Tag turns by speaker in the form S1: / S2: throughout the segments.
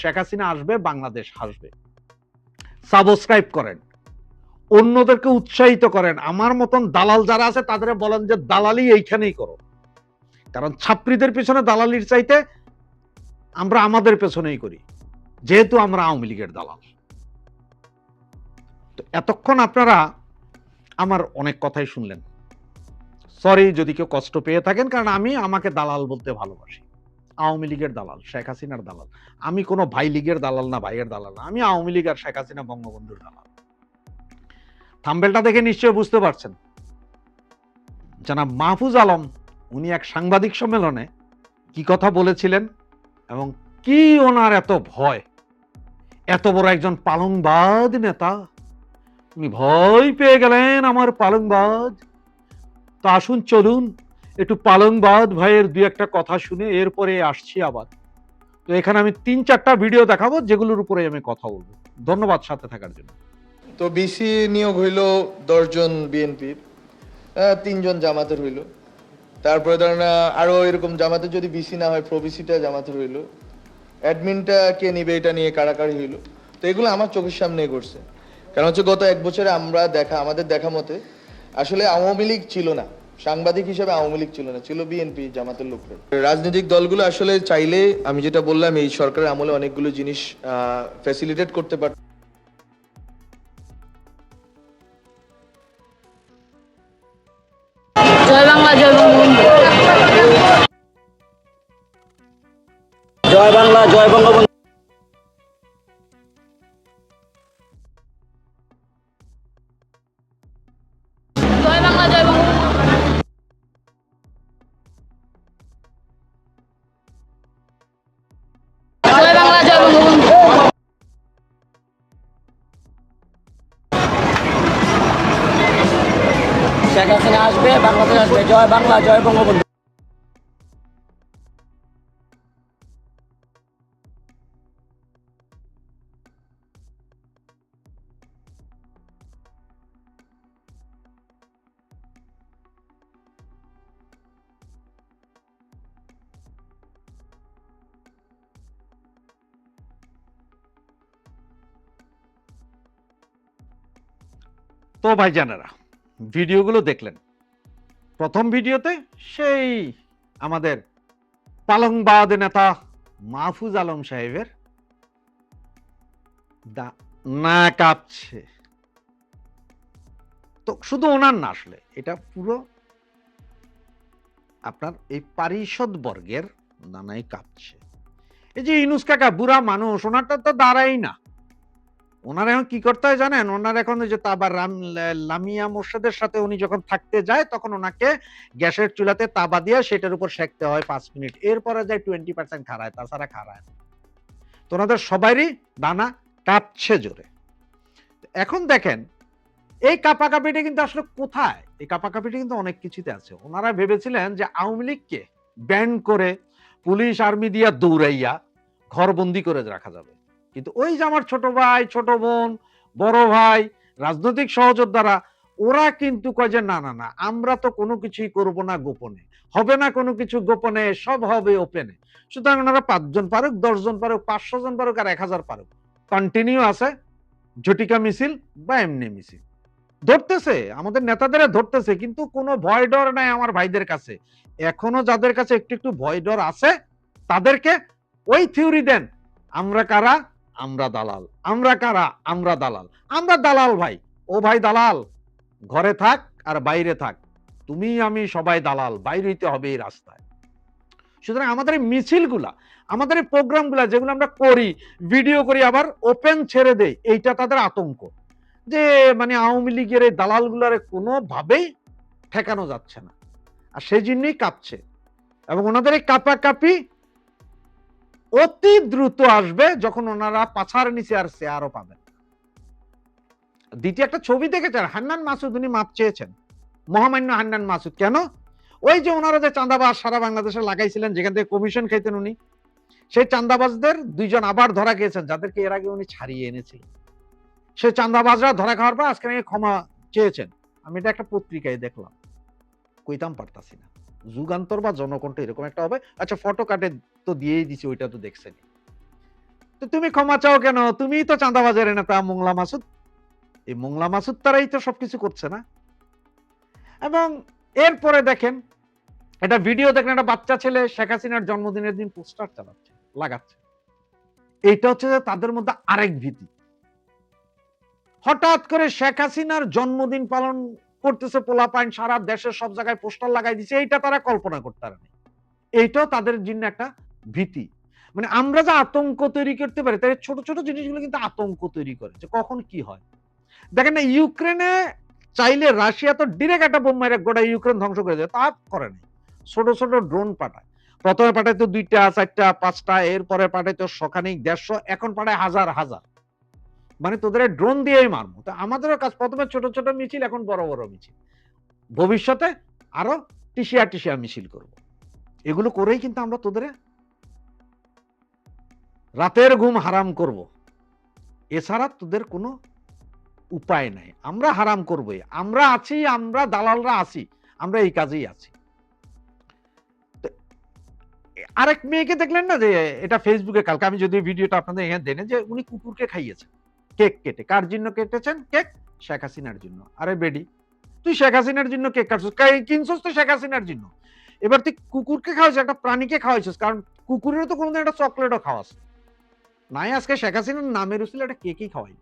S1: শেখ হাসিনা আসবে, বাংলাদেশ হাসবে। সাবস্ক্রাইব করেন। অন্যদেরকে উৎসাহিত করেন। আমার মতন দালাল যারা আছে তাদের বলেন যে দালালি এইখানেই করো। কারণ ছাত্রীদের পেছনে দালালির চাইতে আমরা আমাদের পেছনেই করি। যেহেতু আমরা আওয়ামী লীগের দালাল। তো এতক্ষণ আপনারা আমার অনেক কথাই শুনলেন। সরি, যদি কেউ কষ্ট পেয়ে থাকেন, কারণ আমি আমাকে দালাল বলতে ভালোবাসি। আওয়ামী লীগের দালাল, শেখ হাসিনার দালাল। আমি কোনো ভাই লীগের দালাল না, ভাইয়ের দালাল না। আমি আওয়ামী লীগ আর শেখ হাসিনা বঙ্গবন্ধুর দালাল। থাম্বেলটা দেখে নিশ্চয়ই বুঝতে পারছেন। জানাব মাহফুজ আলম, উনি এক সাংবাদিক সম্মেলনে কি কথা বলেছিলেন এবং কি ওনার এত ভয়? এত বড় একজন পালংবাদ নেতা। উনি ভয় পেয়ে গেলেন আমার পালংবাদ তা আসুন, চলুন। একটু পালংবাদ ভাইয়ের দুই একটা কথা শুনে এরপরে আসছি আবার। তো এখানে আমি তিন চারটা ভিডিও দেখাবো যেগুলোর উপরে আমি কথা বলব। ধন্যবাদ সাথে থাকার জন্য।
S2: তো বিসি নিয়োগ হইল দশজন বিএনপির তিনজন জামাতের হইল। তারপরে ধরেন আহ, আরও এরকম জামাতে যদি বিসি না হয় প্রবিসিটা জামাতের হইল। অ্যাডমিনটা কে নিবে এটা নিয়ে কারাকারি হইল। তো এগুলো আমার চোখের সামনেই করছে কারণ হচ্ছে গত এক বছরে আমরা দেখা আমাদের দেখা মতে আসলে আওয়ামী লীগ ছিল না। সাংবাদিক হিসেবে আওয়ামী লীগ ছিল না, ছিল বিএনপি, জামাতের লোকরা রাজনৈতিক দলগুলো আসলে চাইলে, আমি যেটা বললাম, এই সরকারের আমলে অনেকগুলো জিনিস ফ্যাসিলিটেট করতে পারত
S3: জয় বাংলা জয় বঙ্গবন্ধু।
S1: তো ভাইজানেরা ভিডিওগুলো দেখলেন। প্রথম ভিডিওতে সেই আমাদের পালং পালংবাদ নেতা মাহফুজ আলম সাহেবের না কাঁপছে। তো শুধু ওনার না আসলে, এটা পুরো আপনার এই পারিষদ বর্গের নানাই কাঁপছে। এই যে ইনুস কাকা, বুড়া মানুষ, ওনারটা তো দাঁড়াই না। ওনার এখন কি করতে হয় জানেন? ওনার এখন যে তাবার লামিয়া মোর্শেদের সাথে উনি যখন থাকতে যায়, তখন ওনাকে গ্যাসের চুলাতে তাবা দিয়ে সেটার উপর সেকতে হয় পাঁচ মিনিট। এরপরে যায় টোয়েন্টি পার্সেন্ট খারায় তাছাড়া খারায় তো ওনাদের সবারই দানা কাঁপছে জোরে। এখন দেখেন, এই কাপাকাপিটা কিন্তু আসলে কোথায়? এই কাপাকাপিটা কিন্তু অনেক কিছুতে আছে। ওনারা ভেবেছিলেন যে আওয়ামী লীগকে ব্যান করে পুলিশ, আর্মি দিয়া দৌড়াইয়া ঘরবন্দি করে রাখা যাবে। কিন্তু ওই যে আমার ছোট ভাই, ছোট বোন, বড় ভাই, রাজনৈতিক সহযোদ্ধারা, ওরা কিন্তু কয় যে না না না, আমরা তো কোনো কিছুই করব না গোপনে। হবে না কোনো কিছু গোপনে, সব হবে ওপেনে সুতরাং ওনারা পাঁচজন পারুক, দশজন পারুক, পাঁচশো জন পারুক আর এক হাজার পারুক। কন্টিনিউ আছে, ঝটিকা মিছিল বা এমনি মিছিল। ধরতেছে, আমাদের নেতাদের ধরতেছে, কিন্তু কোনো ভয় ডর নাই আমার ভাইদের কাছে। এখনও যাদের কাছে একটু একটু ভয় ডর আছে, তাদেরকে ওই থিওরি দেন, আমরা কারা? আমরা দালাল। আমরা কারা? আমরা দালাল। আমরা দালাল ভাই। ও ভাই দালাল, ঘরে থাক আর বাইরে থাক। তুমি, আমি সবাই দালাল, বাইরে হইতে হবে এই রাস্তায়। সুতরাং আমাদের এই মিছিলগুলা, আমাদের এই প্রোগ্রামগুলা যেগুলো আমরা করি, ভিডিও করি, আবার ওপেন ছেড়ে দেই, এইটা তাদের আতঙ্ক। যে মানে আওয়ামী লীগের এই দালালগুলার কোনোভাবেই ঠেকানো যাচ্ছে না। আর সেই জন্যই কাঁপছে। এবং ওনাদের এই কাপাকাপি অতি দ্রুত আসবে যখন ওনারা পাছার নিচে আর শেয়ারও পাবেন দ্বিতীয় একটা ছবি দেখেছেন? হান্নান মাসুদ, উনি মাপ চেয়েছেন। মহামান্য হান্নান মাসুদ। কেন? ওই যে ওনারা যে চাঁদাবাজ সারা বাংলাদেশে লাগাইছিলেন, যেখান থেকে কমিশন খাইতেন উনি, সেই চাঁদাবাজদের দুইজন আবার ধরা গিয়েছেন যাদেরকে এর আগে উনি ছাড়িয়ে এনেছিলেন। সেই চাঁদাবাজরা ধরা খাওয়ার পর আজকে ক্ষমা চেয়েছেন। আমি এটা একটা পত্রিকায় দেখলাম। কইতাম পারতাছি না। যুগান্তর বা জনকণ্ঠ এরকম একটা হবে। আচ্ছা ফটো কাটে তো দিয়েই দিছি, ওইটা তো দেখছেন তো তুমি ক্ষমা চাও কেন? তুমিই তো চাঁদাবাজের নেতা মোংলা মাসুদ। এই মোংলা মাসুদ তারাই তো সবকিছু করছে না। এবং এরপরে দেখেন, একটা ভিডিও দেখেন, একটা বাচ্চা ছেলে শেখ হাসিনার জন্মদিনের দিন পোস্টার চালাচ্ছে, লাগাচ্ছে। এইটা হচ্ছে তাদের মধ্যে আরেক ভীতি। হঠাৎ করে শেখ হাসিনার জন্মদিন পালন করতেছে পোলা পোলাপাইন সারা দেশের সব জায়গায় পোস্টার লাগাই দিচ্ছে এইটা তারা কল্পনা করতে পারে না এইটাও তাদের জন্য একটা ভীতি। মানে আমরা যে আতঙ্ক তৈরি করতে পারি তাই ছোট ছোট জিনিসগুলো কিন্তু আতঙ্ক তৈরি করে, যে কখন কি হয়। দেখেন না, ইউক্রেনে চাইলে রাশিয়া তো ডিরেক্ট একটা বোম মেরে গোটা ইউক্রেন ধ্বংস করে দেয় তা করে নাই। ছোট ছোট ড্রোন পাঠায়। প্রথমে পাঠাইতো দুইটা, চারটা, পাঁচটা, এরপরে পাঠাইতো সখানিক দেড়শো, এখন পাঠায় হাজার হাজার। মানে তোদের ড্রোন দিয়েই মারবো। তো আমাদেরও কাজ, প্রথমে ছোট ছোট মিছিল, এখন বড় বড় মিছিল। ভবিষ্যতে আরও টিসিয়া টিসিয়া মিছিল করব। এগুলো করেই কিন্তু আমরা তোদের রাতের ঘুম হারাম করব। এছাড়া তোদের কোনো উপায় নাই। আমরা হারাম করবই। আমরা আছি, আমরা দালালরা আছি, আমরা এই কাজেই আছি। আরেক মেয়েকে দেখলেন না যে, এটা ফেসবুকে কালকে আমি যদি ভিডিওটা আপনাদের এখানে দেনে যে, উনি কুকুরকে খাইয়েছেন কেক কেটে। কার জন্য কেটেছেন? কেক শেখ হাসিনার জন্য। আরে বেডি, তুই শেখ হাসিনার জন্য কেক কাটছিস? কিনছিস তো শেখ হাসিনার জন্য? এবার তুই কুকুরকে খাওয়াইছিস, একটা প্রাণীকে খাওয়াইছিস, কারণ কুকুরেরও তো কোনোদিন একটা চকলেটও খাওয়াস নাই, আজকে শেখ হাসিনার নামের উচিলে একটা কেকই খাওয়াই।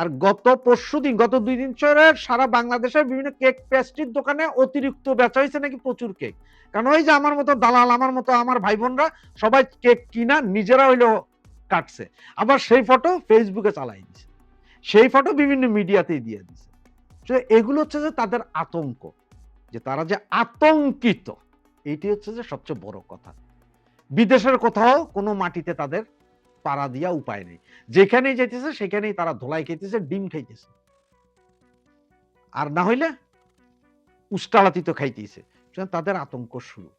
S1: আর গত পরশু দিন, গত দুই দিন ধরে সারা বাংলাদেশের বিভিন্ন কেক পেস্ট্রির দোকানে অতিরিক্ত বেচা হয়েছে নাকি প্রচুর কেক। কারণ ওই যে আমার মতো দালাল, আমার মতো আমার ভাই বোনরা সবাই কেক কিনা, নিজেরা হইল কাটছে। আবার সেই ফটো ফেসবুকে চালাই দিছে। সেই ফটো বিভিন্ন মিডিয়াতেই দিয়ে দিছে। তো এগুলো হচ্ছে যে তাদের আতঙ্ক, যে তারা যে আতঙ্কিত এইটি হচ্ছে যে সবচেয়ে বড় কথা। বিদেশের কোথাও কোনো মাটিতে তাদের পাড়া দিয়া উপায় নেই। যেখানেই যাইতেছে সেখানেই তারা ধোলাই খাইতেছে, ডিম খাইতেছে। আর না হইলে উষ্টালাতি তো খাইতেছে তাদের আতঙ্ক শুরু।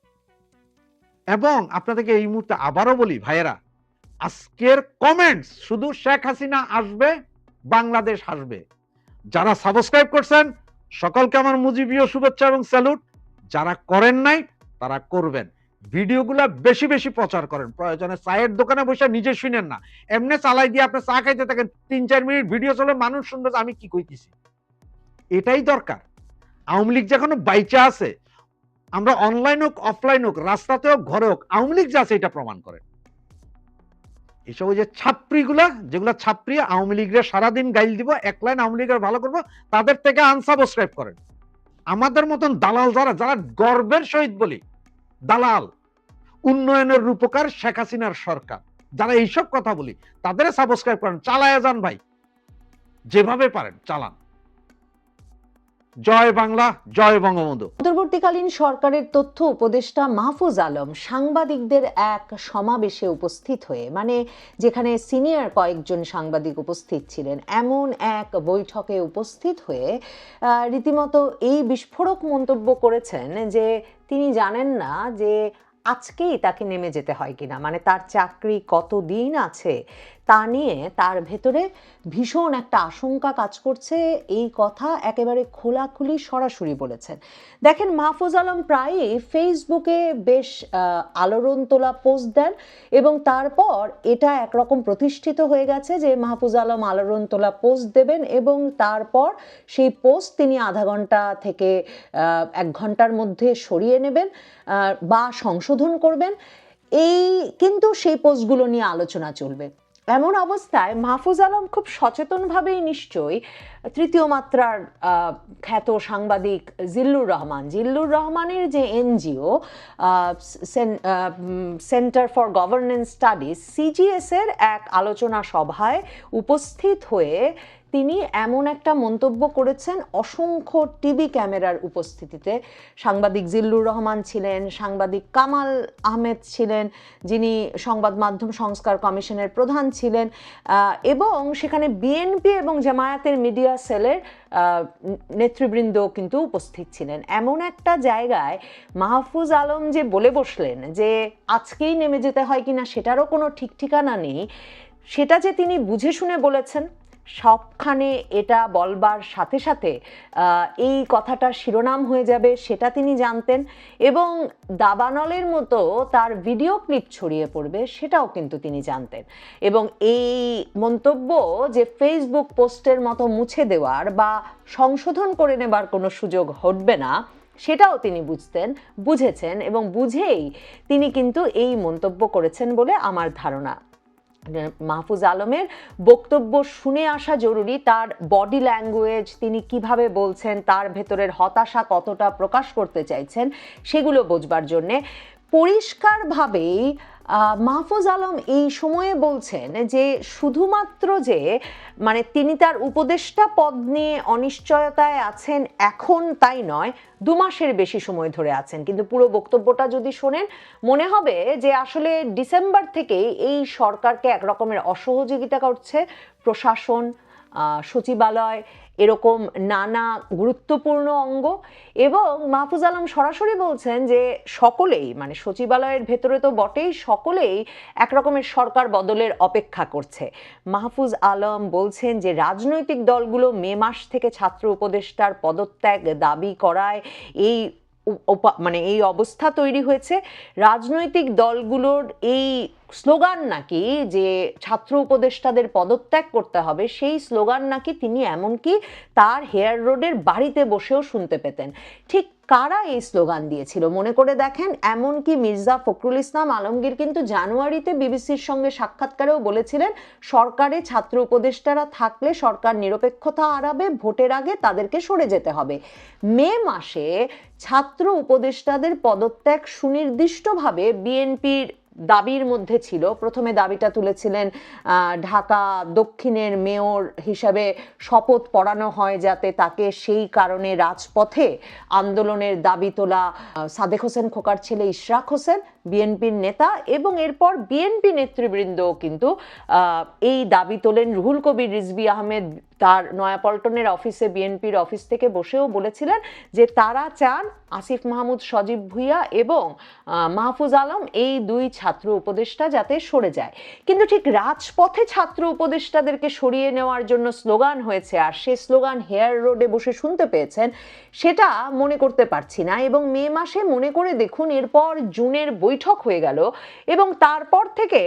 S1: এবং আপনাদেরকে এই মুহূর্তে আবারও বলি, ভাইয়েরা আজকের কমেন্টস শুধু শেখ হাসিনা আসবে, বাংলাদেশ আসবে। যারা সাবস্ক্রাইব করছেন, সকলকে আমার মুজিবীয় শুভেচ্ছা এবং স্যালুট যারা করেন নাই, তারা করবেন। ভিডিওগুলা বেশি বেশি প্রচার করেন। প্রয়োজনে চায়ের দোকানে বসে নিজে শুনেন না। এমনি চালাই দিয়ে আপনি চা খাইতে থাকেন, তিন চার মিনিট ভিডিও চলে, মানুষ শুনবে যে আমি কি কইতেছি। এটাই দরকার। আওয়ামী লীগ যখন বাইচা আছে, আমরা অনলাইন হোক অফলাইন হোক রাস্তাতে হোক, ঘরে হোক, আওয়ামী লীগ যে আছে এটা প্রমাণ করে এসব ওই যে ছাত্রীগুলা যেগুলো ছাত্রী আওয়ামী লীগের সারাদিন গাইল দিব, এক লাইন আওয়ামী লীগের ভালো করব, তাদের থেকে আনসাবস্ক্রাইব করেন। আমাদের মতন দালাল যারা যারা গর্বের সহিত বলি, দালাল, উন্নয়নের রূপকার শেখ হাসিনার সরকার, যারা এইসব কথা বলি তাদের সাবস্ক্রাইব করেন। চালায় যান ভাই। যেভাবে পারেন, চালান। জয় বাংলা, জয় বঙ্গবন্ধু।
S4: অন্তর্বর্তীকালীন সরকারের তথ্য উপদেষ্টা মাহফুজ আলম সাংবাদিকদের এক সমাবেশে উপস্থিত হয়ে মানে যেখানে সিনিয়র কয়েকজন সাংবাদিক উপস্থিত ছিলেন, এমন এক বৈঠকে উপস্থিত হয়ে রীতিমতো এই বিস্ফোরক মন্তব্য করেছেন যে তিনি জানেন না যে আজকেই তাকে নেমে যেতে হয় কিনা মানে তার চাকরি কতদিন আছে তা নিয়ে তার ভেতরে ভীষণ একটা আশঙ্কা কাজ করছে। এই কথা একেবারে খোলাখুলি সরাসরি বলেছেন। দেখেন, মাহফুজ আলম প্রায়ই ফেসবুকে বেশ আলোড়ন তোলা পোস্ট দেন এবং তারপর এটা একরকম প্রতিষ্ঠিত হয়ে গেছে যে মাহফুজ আলম আলোড়ন তোলা পোস্ট দেবেন এবং তারপর সেই পোস্ট তিনি আধা ঘণ্টা থেকে এক ঘণ্টার মধ্যে সরিয়ে নেবেন বা সংশোধন করবেন। এই কিন্তু সেই পোস্টগুলো নিয়ে আলোচনা চলবে। এমন অবস্থায় মাহফুজ আলম খুব সচেতনভাবেই নিশ্চয়ই তৃতীয় মাত্রার খ্যাত সাংবাদিক জিল্লুর রহমান। জিল্লুর রহমানের যে NGO centre for governance studies সিজিএসের এক আলোচনা সভায় উপস্থিত হয়ে তিনি এমন একটা মন্তব্য করেছেন অসংখ্য টিভি ক্যামেরার উপস্থিতিতে। সাংবাদিক জিল্লুর রহমান ছিলেন, সাংবাদিক কামাল আহমেদ ছিলেন, যিনি সংবাদ মাধ্যম সংস্কার কমিশনের প্রধান ছিলেন এবং সেখানে বিএনপি এবং জামায়াতের মিডিয়া সেলের নেতৃবৃন্দ কিন্তু উপস্থিত ছিলেন। এমন একটা জায়গায় মাহফুজ আলম যে বলে বসলেন যে, আজকেই নেমে যেতে হয় কিনা সেটারও কোনো ঠিক ঠিকানা নেই, সেটা যে তিনি বুঝে শুনে বলেছেন সবখানে এটা বলবার সাথে সাথে এই কথাটা শিরোনাম হয়ে যাবে, সেটা তিনি জানতেন এবং দাবানলের মতো তার ভিডিও ক্লিপ ছড়িয়ে পড়বে, সেটাও কিন্তু তিনি জানতেন। এবং এই মন্তব্য যে ফেসবুক পোস্টের মতো মুছে দেওয়ার বা সংশোধন করে নেবার কোনো সুযোগ ঘটবে না, সেটাও তিনি বুঝতেন, বুঝেছেন এবং বুঝেই তিনি কিন্তু এই মন্তব্য করেছেন বলে আমার ধারণা। মাহফুজ আলমের বক্তব্য শুনে আসা জরুরি, তার বডি ল্যাঙ্গুয়েজ তিনি কীভাবে বলছেন, তার ভেতরের হতাশা কতটা প্রকাশ করতে চাইছেন, সেগুলো বোঝবার জন্যে পরিষ্কারভাবেই মাহফুজ আলম এই সময়ে বলছেন যে শুধুমাত্র যে মানে তিনি তার উপদেষ্টা পদ নিয়ে অনিশ্চয়তায় আছেন, এখন তাই নয়, দু মাসের বেশি সময় ধরে আছেন। কিন্তু পুরো বক্তব্যটা যদি শোনেন, মনে হবে যে আসলে ডিসেম্বর থেকেই এই সরকারকে একরকমের অসহযোগিতা করছে প্রশাসন সচিবালয় এরকম নানা গুরুত্বপূর্ণ অঙ্গ এবং মাহফুজ আলম সরাসরি বলছেন যে সকলেই মানে সচিবালয়ের ভেতরে তো বটেই, সকলেই একরকমের সরকার বদলের অপেক্ষা করছে। মাহফুজ আলম বলছেন যে রাজনৈতিক দলগুলো মে মাস থেকে ছাত্র উপদেষ্টার পদত্যাগ দাবি করায় এই মানে এই অবস্থা তৈরি হয়েছে। রাজনৈতিক দলগুলোর এই স্লোগান নাকি যে ছাত্র উপদেষ্টাদের পদত্যাগ করতে হবে, সেই স্লোগান নাকি তিনি এমনকি তার হেয়ার রোডের বাড়িতে বসেও শুনতে পেতেন। ঠিক কারা এই স্লোগান দিয়েছিল? মনে করে দেখেন, এমনকি মির্জা ফখরুল ইসলাম আলমগীর কিন্তু জানুয়ারিতে বিবিসির সঙ্গে সাক্ষাৎকারেও বলেছিলেন, সরকারে ছাত্র উপদেষ্টারা থাকলে সরকার নিরপেক্ষতা আড়াবে ভোটের আগে তাদেরকে সরে যেতে হবে। মে মাসে ছাত্র উপদেষ্টাদের পদত্যাগ সুনির্দিষ্টভাবে বিএনপির দাবির মধ্যে ছিল। প্রথমে দাবিটা তুলেছিলেন ঢাকা দক্ষিণের মেয়র হিসাবে শপথ পড়ানো হয় যাতে তাকে সেই কারণে রাজপথে আন্দোলনের দাবি তোলা সাদেক হোসেন খোকার ছেলে ইশরাক হোসেন, বিএনপির নেতা এবং এরপর বিএনপি নেতৃবৃন্দও কিন্তু এই দাবি তোলেন। রুহুল কবির, রিজভি আহমেদ তার নয়াপল্টনের অফিসে, বিএনপির অফিস থেকে বসেও বলেছিলেন যে তারা চান আসিফ মাহমুদ, সজীব ভুইয়া এবং মাহফুজ আলম এই দুই ছাত্র উপদেষ্টা যাতে সরে যায়। কিন্তু ঠিক রাজপথে ছাত্র উপদেষ্টাদেরকে সরিয়ে নেওয়ার জন্য স্লোগান হয়েছে আর সে স্লোগান হেয়ার রোডে বসে শুনতে পেয়েছেন, সেটা মনে করতে পারছি না এবং মে মাসে মনে করে দেখুন এরপর জুনের বৈঠক হয়ে গেল এবং তারপর থেকে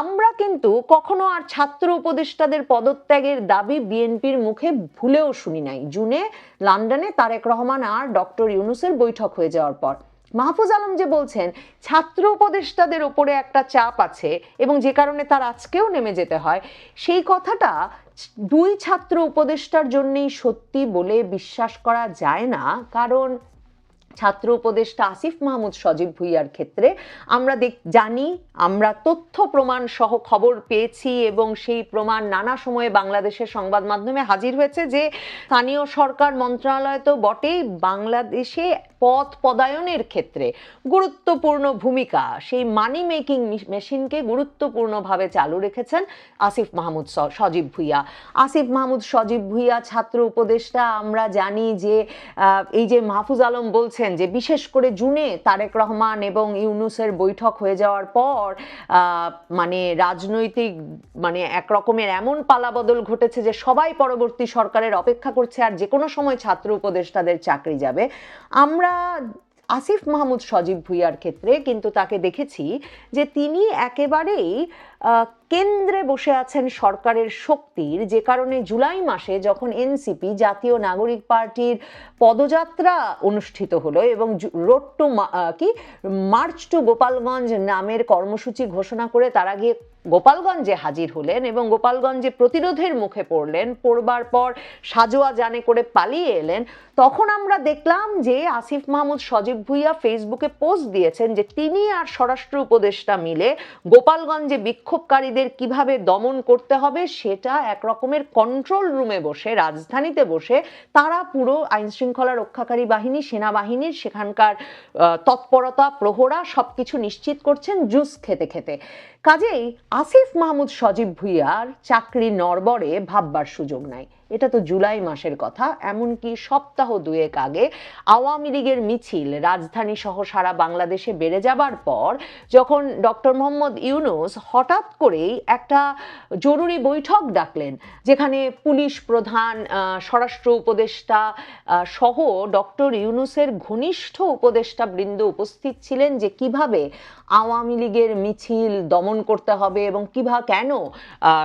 S4: আমরা কিন্তু কখনো আর ছাত্র উপদেষ্টাদের পদত্যাগের দাবি বিএনপির মুখে ভুলেও শুনি নাই। জুনে লন্ডনে তারেক রহমান আর ডক্টর ইউনুসের বৈঠক হয়ে যাওয়ার পর। মাহফুজ আলম যে বলছেন, ছাত্র উপদেষ্টাদের ওপরে একটা চাপ আছে এবং যে কারণে তার আজকেও নেমে যেতে হয়, সেই কথাটা দুই ছাত্র উপদেষ্টার জন্যই সত্যি বলে বিশ্বাস করা যায় না। কারণ ছাত্র উপদেষ্টা আসিফ মাহমুদ সজীব ভুইয়ার ক্ষেত্রে আমরা জানি, আমরা তথ্য প্রমাণ সহ খবর পেয়েছি এবং সেই প্রমাণ নানা সময়ে বাংলাদেশের সংবাদ মাধ্যমে হাজির হয়েছে যে স্থানীয় সরকার মন্ত্রণালয় তো বটেই বাংলাদেশে পথ পদায়নের ক্ষেত্রে গুরুত্বপূর্ণ ভূমিকা, সেই মানি মেকিং মেশিনকে গুরুত্বপূর্ণভাবে চালু রেখেছেন আসিফ মাহমুদ সজীব ভুইয়া। আসিফ মাহমুদ সজীব ভুইয়া, ছাত্র উপদেষ্টা, আমরা জানি যে এই যে মাহফুজ আলম বলছেন যে বিশেষ করে জুনে তারেক রহমান এবং ইউনুসের বৈঠক হয়ে যাওয়ার পর মানে রাজনৈতিক মানে এক রকমের এমন পালাবদল ঘটেছে যে সবাই পরবর্তী সরকারের অপেক্ষা করছে আর যে কোনো সময় ছাত্র উপদেষ্টাদের চাকরি যাবে। আমরা আসিফ মাহমুদ সজীব ভুইয়ার ক্ষেত্রে কিন্তু তাকে দেখেছি যে তিনি একেবারেই কেন্দ্রে বসে আছেন সরকারের শক্তির। যে কারণে জুলাই মাসে যখন এনসিপি, জাতীয় নাগরিক পার্টির পদযাত্রা অনুষ্ঠিত হলো এবং রোড টু কি, মার্চ টু গোপালগঞ্জ নামের কর্মসূচি ঘোষণা করে তারা গিয়ে গোপালগঞ্জে হাজির হলেন এবং গোপালগঞ্জে প্রতিরোধের মুখে পড়লেন। পড়বার পর সাজোয়া জানে করে পালিয়ে এলেন। তখন আমরা দেখলাম যে আসিফ মাহমুদ, সজীব ভুইয়া ফেসবুকে পোস্ট দিয়েছেন যে তিনি আর স্বরাষ্ট্র উপদেষ্টা মিলে গোপালগঞ্জে বিক্ষোভকারীদের কীভাবে দমন করতে হবে সেটা এক রকমের কন্ট্রোল রুমে বসে, রাজধানীতে বসে তারা পুরো আইন শৃঙ্খলা রক্ষাকারী বাহিনী সেনাবাহিনীর সেখানকার তৎপরতা, প্রহরা সবকিছু নিশ্চিত করছেন জুস খেতে খেতে। কাজেই আসিফ মাহমুদ সজীব ভুইয়ার চাকরি নড়বড়ে ভাববার সুযোগ নাই। এটা তো জুলাই মাসের কথা, এমনকি সপ্তাহ দুয়েক আগে আওয়ামী লীগের মিছিল রাজধানী সহ সারা বাংলাদেশে বেড়ে যাবার পর যখন ডক্টর মোহাম্মদ ইউনুস হঠাৎ করেই একটা জরুরি বৈঠক ডাকলেন, যেখানে পুলিশ প্রধান স্বরাষ্ট্র উপদেষ্টা সহ ডক্টর ইউনুসের ঘনিষ্ঠ উপদেষ্টা বৃন্দ উপস্থিত ছিলেন যে কীভাবে আওয়ামী লীগের মিছিল দমন করতে হবে এবং কীভাবে কেন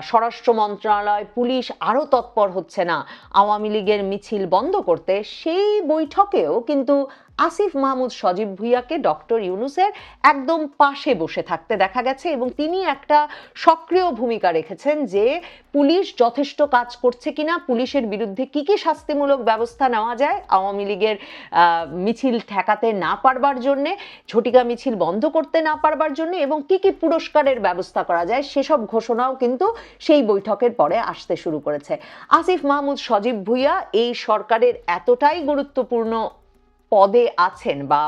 S4: স্বরাষ্ট্র মন্ত্রণালয়, পুলিশ আরও তৎপর হচ্ছে না? আওয়ামী লীগের মিছিল বন্ধ করতে সেই বৈঠকেও কিন্তু আসিফ মাহমুদ সজীব ভুইয়াকে ডক্টর ইউনুসের একদম পাশে বসে থাকতে দেখা গেছে এবং তিনি একটা সক্রিয় ভূমিকা রেখেছেন যে পুলিশ যথেষ্ট কাজ করছে কিনা, পুলিশের বিরুদ্ধে কি কি শাস্তিমূলক ব্যবস্থা নেওয়া যায়, আওয়ামী লীগের মিছিল ঠেকাতে না পারবার জন্যে, ঝটিকা মিছিল বন্ধ করতে না পারবার জন্য এবং কি কি পুরস্কারের ব্যবস্থা করা যায় সেসব ঘোষণাও কিন্তু সেই বৈঠকের পরে আসতে শুরু করেছে। আসিফ মাহমুদ সজীব ভুইয়া, এই সরকারের এতটাই গুরুত্বপূর্ণ পদে আছেন বা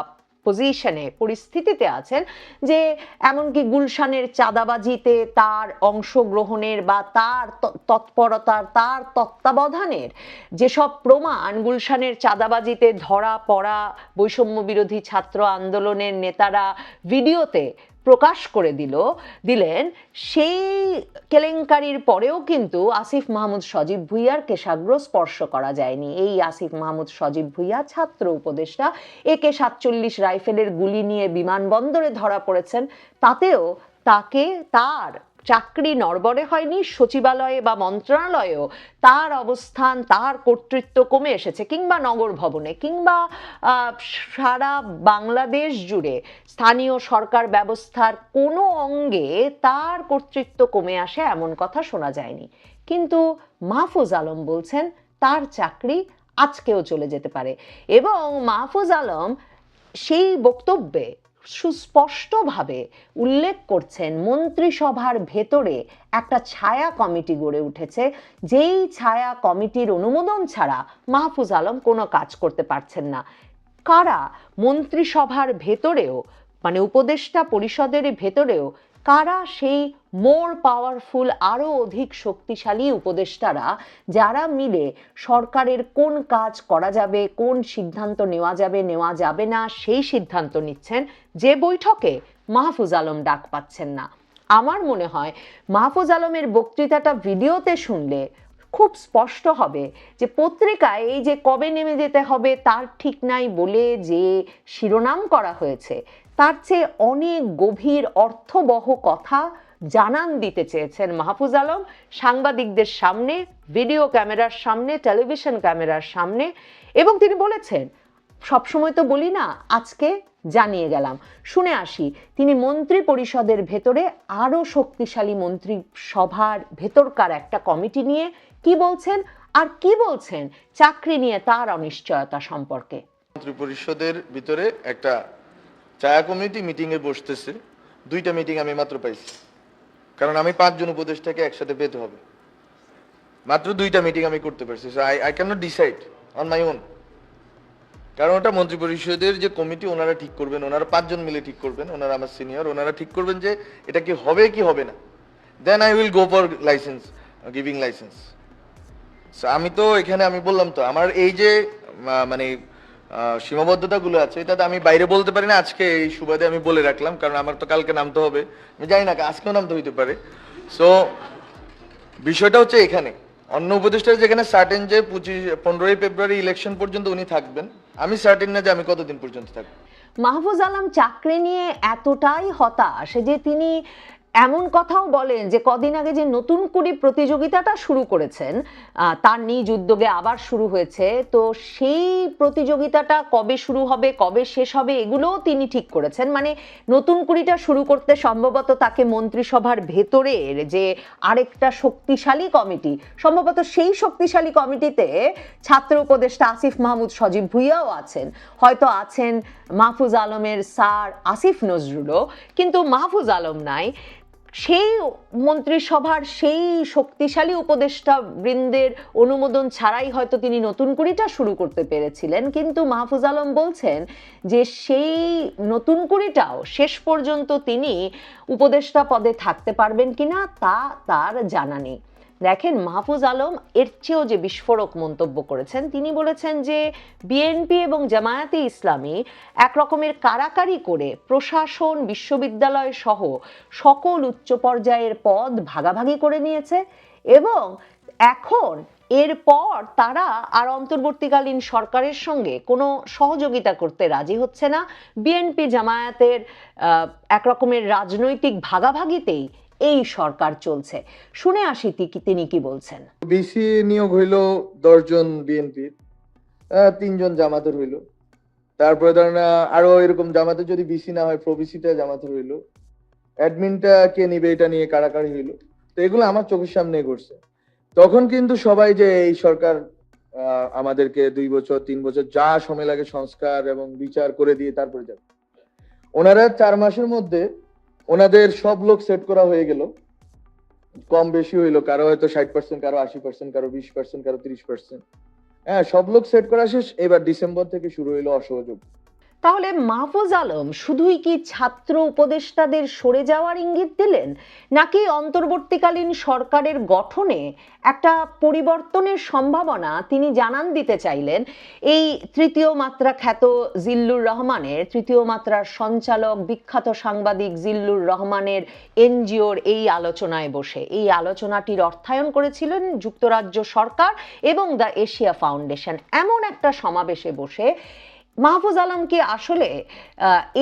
S4: পজিশনে পরিস্থিতিতে আছেন যে এমনকি গুলশানের চাঁদাবাজিতে তার অংশগ্রহণের বা তার তৎপরতার, তার তত্ত্বাবধানের যেসব প্রমাণ গুলশানের চাঁদাবাজিতে ধরা পড়া বৈষম্য বিরোধী ছাত্র আন্দোলনের নেতারা ভিডিওতে প্রকাশ করে দিল, দিলেন, সেই কেলেঙ্কারির পরেও কিন্তু আসিফ মাহমুদ সজীব ভুইয়ার কেশাগ্র স্পর্শ করা যায়নি। এই আসিফ মাহমুদ সজীব ভুইয়া, ছাত্র উপদেষ্টা, একে সাতচল্লিশ রাইফেলের গুলি নিয়ে বিমানবন্দরে ধরা পড়েছেন। তাতেও তাকে তার চাকরি নড়বড়ে হয়নি, সচিবালয়ে বা মন্ত্রণালয়েও তার অবস্থান, তার কর্তৃত্ব কমে এসেছে। কিংবা নগর ভবনে, কিংবা সারা বাংলাদেশ জুড়ে স্থানীয় সরকার ব্যবস্থার কোনো অঙ্গে তার কর্তৃত্ব কমে আসে এমন কথা শোনা যায়নি। কিন্তু মাহফুজ আলম বলছেন, তার চাকরি আজকেও চলে যেতে পারে। এবং মাহফুজ আলম সেই বক্তব্যে সুস্পষ্টভাবে উল্লেখ করছেন মন্ত্রিসভার ভেতরে একটা ছায়া কমিটি গড়ে উঠেছে। যেই ছায়া কমিটির অনুমোদন ছাড়া মাহফুজ আলম কোনো কাজ করতে পারছেন না। কারা মন্ত্রিসভার ভেতরেও মানে উপদেষ্টা পরিষদের ভেতরেও কারা সেই মোর পাওয়ারফুল আরও অধিক শক্তিশালী উপদেষ্টারা যারা মিলে সরকারের কোন কাজ করা যাবে, কোন সিদ্ধান্ত নেওয়া যাবে নেওয়া যাবে না, সেই সিদ্ধান্ত নিচ্ছেন, যে বৈঠকে মাহফুজ আলম ডাক পাচ্ছেন না। আমার মনে হয় মাহফুজ আলমের বক্তৃতাটা ভিডিওতে শুনলে খুব স্পষ্ট হবে যে পত্রিকায় এই যে কবে নেমে যেতে হবে তার ঠিক নাই বলে যে শিরোনাম করা হয়েছে, তার চেয়ে অনেক গভীর অর্থবহ কথা জানান দিতে চেয়েছেন মাহফুজ আলম, সাংবাদিকদের সামনে, ভিডিও ক্যামেরার সামনে, টেলিভিশন ক্যামেরার সামনে এবং তিনি বলেছেন, সবসময় তো বলি না, আজকে জানিয়ে গেলাম। শুনে আসি, তিনি মন্ত্রী পরিষদের ভেতরে আরও শক্তিশালী মন্ত্রী সভার ভেতরকার একটা কমিটি নিয়ে কি বলছেন আর কি বলছেন? চাকরি নিয়ে তার অনিশ্চয়তা সম্পর্কে।
S2: মন্ত্রী পরিষদের ভিতরে একটা চায়া কমিটি মিটিং এ বসতেছে। দুইটা মিটিং আমি মাত্র পাইছি। কারণ আমি পাঁচজন উপদেষ্টাকে একসাথে পেতে হবে। মাত্র দুইটা মিটিং আমি করতে পারছি। I I can not decide on my own কারণ ওটা মন্ত্রী পরিষদের যে কমিটি, ওনারা ঠিক করবেন। ওনারা পাঁচজন মিলে ঠিক করবেন। ওনারা আমার সিনিয়র ওনারা ঠিক করবেন যে এটা কি হবে কি হবে না। Then I will go for license giving license আমি তো এখানে, আমি বললাম তো, আমার এই যে মানে সীমাবদ্ধতা গুলো আছে এটা তো আমি বাইরে বলতে পারি না, আজকে এই সুবাদে আমি বলে রাখলাম, কারণ আমার তো কালকে নামতে হবে। আমি জানি না, আজকেও নামতে হইতে পারে। সো বিষয়টা হচ্ছে এখানে। অন্য উপদেষ্টা যেখানে সার্টেন যে পঁচিশ, পনেরোই ফেব্রুয়ারি ইলেকশন পর্যন্ত উনি থাকবেন, আমি সার্টেন না যে আমি কতদিন পর্যন্ত থাকব।
S4: মাহফুজ আলম চাকরি নিয়ে এতটাই হতাশ যে তিনি এমন কথাও বলেন যে কদিন আগে যে নতুন করে প্রতিযোগিতাটা শুরু করেছেন তার নিজ উদ্যোগে আবার শুরু হয়েছে। তো সেই প্রতিযোগিতাটা কবে শুরু হবে, কবে শেষ হবে, এগুলোও তিনি ঠিক করেছেন। মানে নতুন কুড়িটা শুরু করতে সম্ভবত তাকে মন্ত্রিসভার ভেতরের যে আরেকটা শক্তিশালী কমিটি, সম্ভবত সেই শক্তিশালী কমিটিতে ছাত্র উপদেষ্টা আসিফ মাহমুদ সজীব ভুইয়াও আছেন। হয়তো আছেন মাহফুজ আলমের স্যার আসিফ নজরুলও, কিন্তু মাহফুজ আলম নাই। সেই মন্ত্রিসভার সেই শক্তিশালী উপদেষ্টা বৃন্দের অনুমোদন ছাড়াই হয়তো তিনি নতুন কুড়িটা শুরু করতে পেরেছিলেন। কিন্তু মাহফুজ আলম বলছেন যে সেই নতুন কুড়িটাও শেষ পর্যন্ত তিনি উপদেষ্টা পদে থাকতে পারবেন কিনা তা তার জানা নেই। দেখেন মাহফুজ আলম এর চেয়েও যে বিস্ফোরক মন্তব্য করেছেন, তিনি বলেছেন যে বিএনপি এবং জামায়াতে ইসলামী এক রকমের কারাকারি করে প্রশাসন, বিশ্ববিদ্যালয় সহ সকল উচ্চ পর্যায়ের পদ ভাগাভাগি করে নিয়েছে এবং এখন এরপর তারা আর অন্তর্বর্তীকালীন সরকারের সঙ্গে কোনো সহযোগিতা করতে রাজি হচ্ছে না। বিএনপি জামায়াতের এক রকমের রাজনৈতিক ভাগাভাগিতেই এই সরকার চলছে। শুনে আসি তিনি কি বলছেন।
S2: বিসি নিয়োগ হইল দশজন বিএনপির তিনজন জামাতের হইল। তারপরে ধরেন আরও এরকম জামাতে যদি বিসি না হয় প্রবিসিটা জামাতের হইল। অ্যাডমিনটা কে নিবে, এটা নিয়ে কারাকারি হইল। তো এগুলো আমার চোখের সামনে ঘটছে তখন কিন্তু সবাই যে এই সরকার আমাদেরকে দুই বছর, তিন বছর যা সময় লাগে সংস্কার এবং বিচার করে দিয়ে তারপরে যাবে। ওনারা চার মাসের মধ্যে ওনাদের সব লোক সেট করা হয়ে গেল। কম বেশি হইল, কারও হয়তো ষাট পার্সেন্ট কারও আশি পার্সেন্ট কারও বিশ পার্সেন্ট কারও তিরিশ পার্সেন্ট হ্যাঁ সব লোক সেট করা শেষ। এবার ডিসেম্বর থেকে শুরু হইল অসহযোগ।
S4: তাহলে মাহফুজ আলম শুধুই কি ছাত্র উপদেষ্টাদের সরে যাওয়ার ইঙ্গিত দিলেন? নাকি অন্তর্বর্তীকালীন সরকারের গঠনে একটা পরিবর্তনের সম্ভাবনা তিনি জানান দিতে চাইলেন? এই তৃতীয় মাত্রা খ্যাত জিল্লুর রহমানের, তৃতীয় মাত্রার সঞ্চালক বিখ্যাত সাংবাদিক জিল্লুর রহমানের এনজিওর এই আলোচনায় বসে। এই আলোচনাটির অর্থায়ন করেছিলেন যুক্তরাজ্য সরকার এবং দ্য এশিয়া ফাউন্ডেশন। এমন একটা সমাবেশে বসে মাহফুজ আলম কি আসলে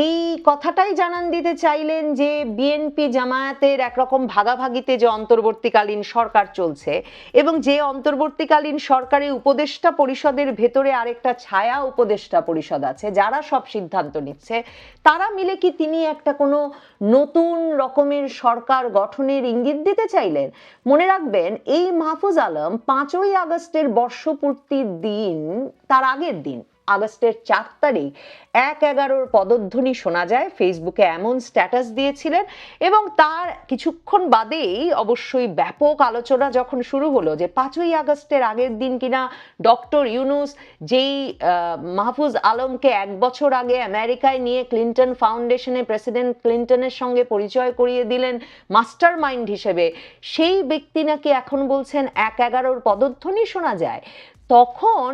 S4: এই কথাটাই জানান দিতে চাইলেন যে বিএনপি জামায়াতের একরকম ভাগাভাগিতে যে অন্তর্বর্তীকালীন সরকার চলছে এবং যে অন্তর্বর্তীকালীন সরকারি উপদেষ্টা পরিষদের ভেতরে আরেকটা ছায়া উপদেষ্টা পরিষদ আছে, যারা সব সিদ্ধান্ত নিচ্ছে, তারা মিলে কি তিনি একটা কোনো নতুন রকমের সরকার গঠনের ইঙ্গিত দিতে চাইলেন? মনে রাখবেন, এই মাহফুজ আলম পাঁচই আগস্টের বর্ষপূর্তির দিন, তার আগের দিন আগস্টের চার তারিখ এক এগারোর পদধ্বনি শোনা যায়। ফেসবুকে এমন স্ট্যাটাস দিয়েছিলেন এবং তার কিছুক্ষণ বাদেই অবশ্যই ব্যাপক আলোচনা যখন শুরু হলো যে পাঁচই আগস্টের আগের দিন কিনা ডক্টর ইউনুস যেই মাহফুজ আলমকে এক বছর আগে আমেরিকায় নিয়ে ক্লিন্টন ফাউন্ডেশনে, প্রেসিডেন্ট ক্লিন্টনের সঙ্গে পরিচয় করিয়ে দিলেন মাস্টার মাইন্ড হিসেবে, সেই ব্যক্তি নাকি এখন বলছেন এক এগারোর পদধ্বনি শোনা যায়। তখন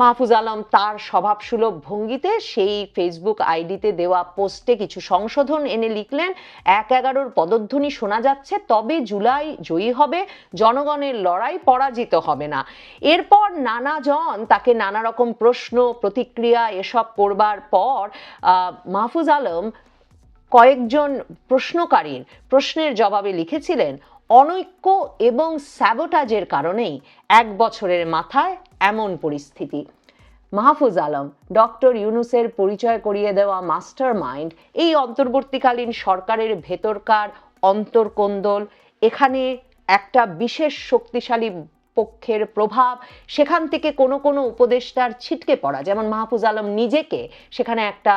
S4: মাহফুজ আলম তার স্বভাবসুলভ ভঙ্গিতে সেই ফেসবুক আইডিতে দেওয়া পোস্টে কিছু সংশোধন এনে লিখলেন, এক এগারোর পদধ্বনি শোনা যাচ্ছে, তবে জুলাই জয়ী হবে, জনগণের লড়াই পরাজিত হবে না। এরপর নানাজন তাকে নানা রকম প্রশ্ন, প্রতিক্রিয়া এসব করবার পর মাহফুজ আলম কয়েকজন প্রশ্নকারীর প্রশ্নের জবাবে লিখেছিলেন, অনৈক্য এবং স্যাবোটাজের কারণেই এক বছরের মাথায় এমন পরিস্থিতি। মাহফুজ আলম, ডক্টর ইউনুসের পরিচয় করিয়ে দেওয়া মাস্টার মাইন্ড এই অন্তর্বর্তীকালীন সরকারের ভেতরকার অন্তর্কোন্দল, এখানে একটা বিশেষ শক্তিশালী পক্ষের প্রভাব, সেখান থেকে কোনো কোনো উপদেষ্টার ছিটকে পড়া, যেমন মাহফুজ আলম নিজেকে সেখানে একটা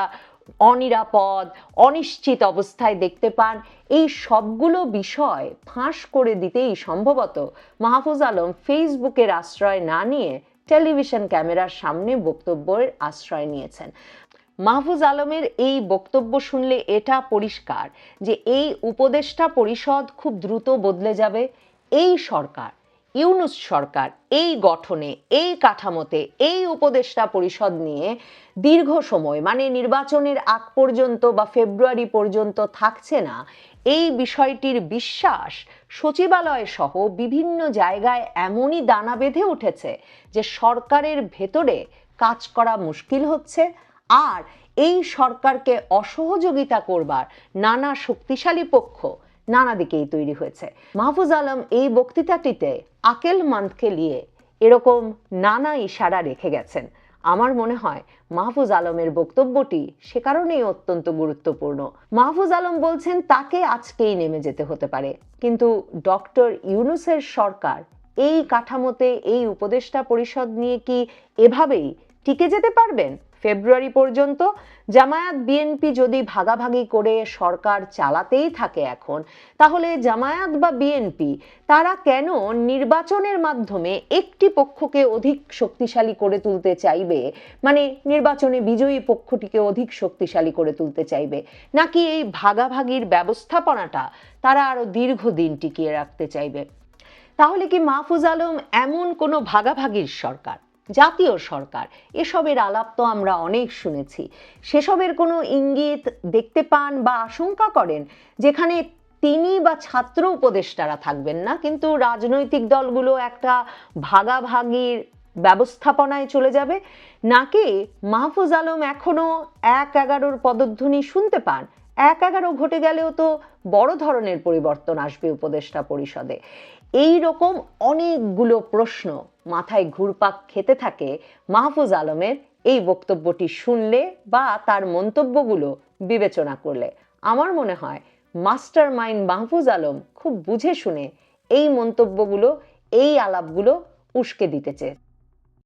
S4: অনিরাপদ, অনিশ্চিত অবস্থায় দেখতে পান। এই সবগুলো বিষয় ফাঁস করে দিতেই সম্ভবত মাহফুজ আলম ফেসবুকের আশ্রয় না নিয়ে টেলিভিশন ক্যামেরার সামনে বক্তব্যের আশ্রয় নিয়েছেন। মাহফুজ আলমের এই বক্তব্য শুনলে এটা পরিষ্কার যে এই উপদেষ্টা পরিষদ খুব দ্রুত বদলে যাবে, এই সরকার ইউনুস সরকার এই গঠনে, এই কাঠামোতে, এই উপদেষ্টা পরিষদ নিয়ে দীর্ঘ সময় মানে নির্বাচনের আগ পর্যন্ত বা ফেব্রুয়ারি পর্যন্ত থাকছে না, এই বিষয়টির বিশ্বাস সচিবালয় সহ বিভিন্ন জায়গায় এমনই দানা বেঁধে উঠেছে যে সরকারের ভেতরে কাজ করা মুশকিল হচ্ছে আর এই সরকারকে অসহযোগিতা করবার নানা শক্তিশালী পক্ষ নানা দিকেই তৈরি হয়েছে। মাহফুজ আলম এই বক্তৃতাটিতে আকেল মান্দকে নিয়ে এরকম নানা ইশারা রেখে গেছেন। আমার মনে হয় মাহফুজ আলমের বক্তব্যটি সে কারণেই অত্যন্ত গুরুত্বপূর্ণ। মাহফুজ আলম বলছেন, তাকে আজকেই নেমে যেতে হতে পারে। কিন্তু ডক্টর ইউনুসের সরকার এই কাঠামোতে, এই উপদেষ্টা পরিষদ নিয়ে কি এভাবেই টিকে যেতে পারবেন? ফেব্রুয়ারি পর্যন্ত জামায়াত বিএনপি যদি ভাগাভাগি করে সরকার চালাতেই থাকে এখন, তাহলে জামায়াত বা বিএনপি তারা কেন নির্বাচনের মাধ্যমে একটি পক্ষকে অধিক শক্তিশালী করে তুলতে চাইবে? মানে নির্বাচনে বিজয়ী পক্ষটিকে অধিক শক্তিশালী করে তুলতে চাইবে? নাকি এই ভাগাভাগির ব্যবস্থাপনাটা তারা আরও দীর্ঘদিন টিকিয়ে রাখতে চাইবে? তাহলে কি মাহফুজ আলম এমন কোনো ভাগাভাগির সরকার? জাতীয় সরকার। এসবের আলাপ তো আমরা অনেক শুনেছি। সেসবের কোনো ইঙ্গিত দেখতে পান বা আশঙ্কা করেন যেখানে তিনি বা ছাত্র উপদেষ্টারা থাকবেন না, কিন্তু রাজনৈতিক দলগুলো একটা ভাগাভাগির ব্যবস্থাপনায় চলে যাবে। নাকি মাহফুজ আলম এখনও এক এগারোর পদধ্বনি শুনতে পান? এক এগারো ঘটে গেলেও তো বড় ধরনের পরিবর্তন আসবে উপদেষ্টা পরিষদে। এই রকম অনেকগুলো প্রশ্ন মাথায় ঘুরপাক খেতে থাকে মাহফুজ আলমের এই বক্তব্যটি শুনলে বা তার মন্তব্যগুলো বিবেচনা করলে। আমার মনে হয় মাস্টার মাইন্ড মাহফুজ আলম খুব বুঝে শুনে এই মন্তব্যগুলো, এই আলাপগুলো উস্কে দিতে চেয়ে